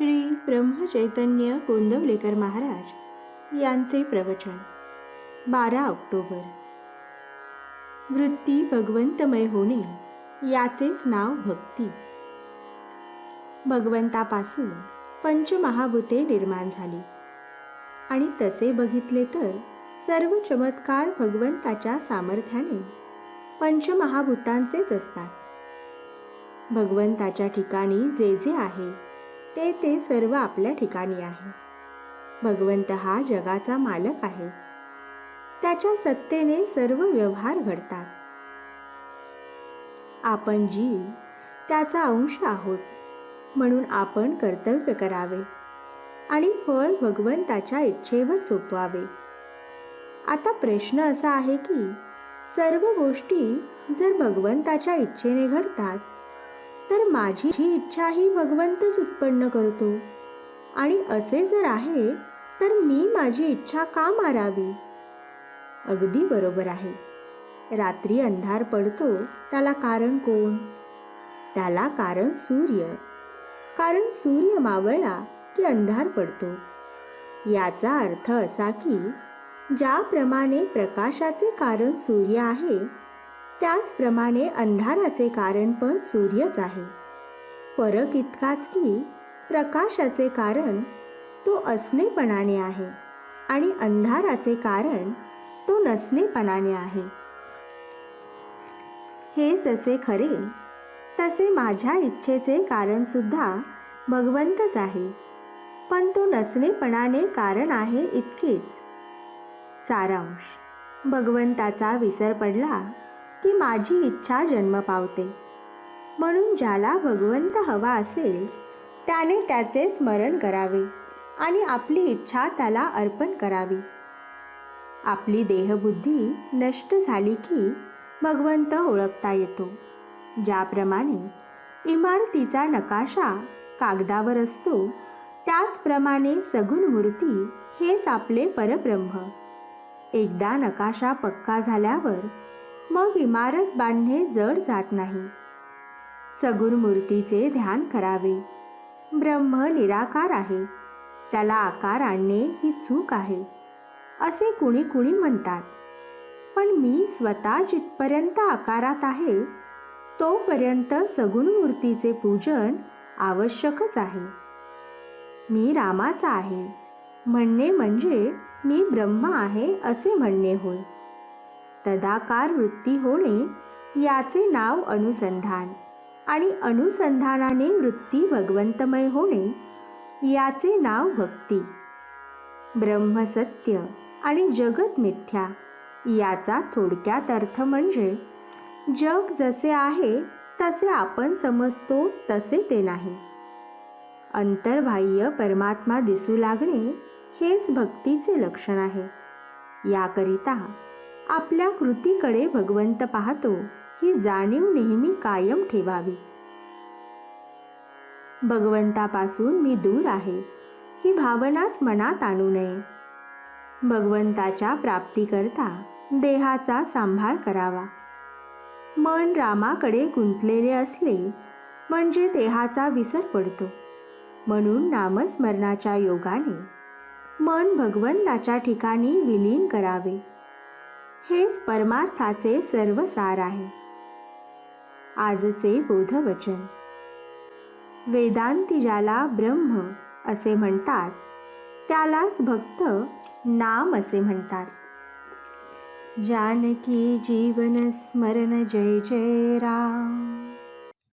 श्री ब्रह्मचैतन्य गोंदवलेकर महाराज यांचे प्रवचन. बारा ऑक्टोबर. वृत्ती भगवंतमय होणे याचेच नाव भक्ती. भगवंतापासून पंचमहाभूते निर्माण झाली. आणि तसे बघितले तर सर्व चमत्कार भगवंताच्या सामर्थ्याने पंचमहाभूतांचेच असतात. भगवंताच्या ठिकाणी जे जे आहे ते ते सर्व आपल्या ठिकाणी आहे. भगवंत हा जगाचा मालक आहे. त्याच्या सत्तेने सर्व व्यवहार घडतात. आपण जीव त्याचा अंश आहोत म्हणून आपण कर्तव्य करावे आणि फळ भगवंताच्या इच्छेवर सोपवावे. आता प्रश्न असा आहे की सर्व गोष्टी जर भगवंताच्या इच्छेने घडतात तर माझी जी इच्छा ही भगवंतच उत्पन्न करतो. आणि असे जर आहे तर मी माझी इच्छा का मारावी? अगदी बरोबर आहे. रात्री अंधार पडतो त्याला कारण कोण? त्याला कारण सूर्य. कारण सूर्य मावळला की अंधार पडतो. याचा अर्थ असा की ज्याप्रमाणे प्रकाशाचे कारण सूर्य आहे त्याचप्रमाणे अंधाराचे कारण पण सूर्यच आहे. फरक इतकाच की प्रकाशाचे कारण तो असणेपणाने आहे आणि अंधाराचे कारण तो नसणेपणाने आहे. हे जसे खरे तसे माझ्या इच्छेचे कारण सुद्धा भगवंतच आहे. पण तो नसणेपणाने कारण आहे इतकेच. सारांश. भगवंताचा विसर पडला की माझी इच्छा जन्म पावते. म्हणून ज्याला भगवंत हवा असेल त्याने त्याचे स्मरण करावे आणि आपली इच्छा त्याला अर्पण करावी. आपली देहबुद्धी नष्ट झाली की भगवंत ओळखता येतो. ज्याप्रमाणे इमारतीचा नकाशा कागदावर असतो त्याचप्रमाणे सगुण मूर्ती हेच आपले परब्रह्म. एकदा नकाशा पक्का झाल्यावर मग इमारत बांधणे जड जात नाही. सगुण मूर्तीचे ध्यान करावे. ब्रह्म निराकार आहे. त्याला आकार आणणे ही चूक आहे. असे कुणी कुणी म्हणतात. पण मी स्वतः जिथपर्यंत आकारात आहे तोपर्यंत सगुण मूर्तीचे पूजन आवश्यकच आहे. मी रामाचा आहे. म्हणणे म्हणजे मी ब्रह्म आहे असे म्हणणे होय. तदाकार वृत्ती होणे याचे नाव अनुसंधान. आणि अनुसंधानाने वृत्ती भगवंतमय होणे याचे नाव भक्ती. ब्रह्मसत्य आणि जगत मिथ्या याचा थोडक्यात अर्थ म्हणजे जग जसे आहे तसे आपण समजतो तसे ते नाही. अंतर्बाह्य परमात्मा दिसू लागणे हेच भक्तीचे लक्षण आहे. याकरिता आपल्या कृतीकडे भगवंत पाहतो. ही जाणीव नेहमी कायम ठेवावी. भगवंतापासून मी दूर आहे. ही भावनाच मनात आणू नये. भगवंताच्या प्राप्तीकरता देहाचा सांभाळ करावा. मन रामाकडे गुंतलेले असले म्हणजे देहाचा विसर पडतो. म्हणून नामस्मरणाच्या योगाने मन भगवंताच्या ठिकाणी विलीन करावे. हेच परमार्थाचे सर्व सार आहे. आजचे बोधवचन. वेदांती ज्याला ब्रह्म असे म्हणतात त्यालाच भक्त नाम असे म्हणतात. जानकी जीवन स्मरण जय जय राम.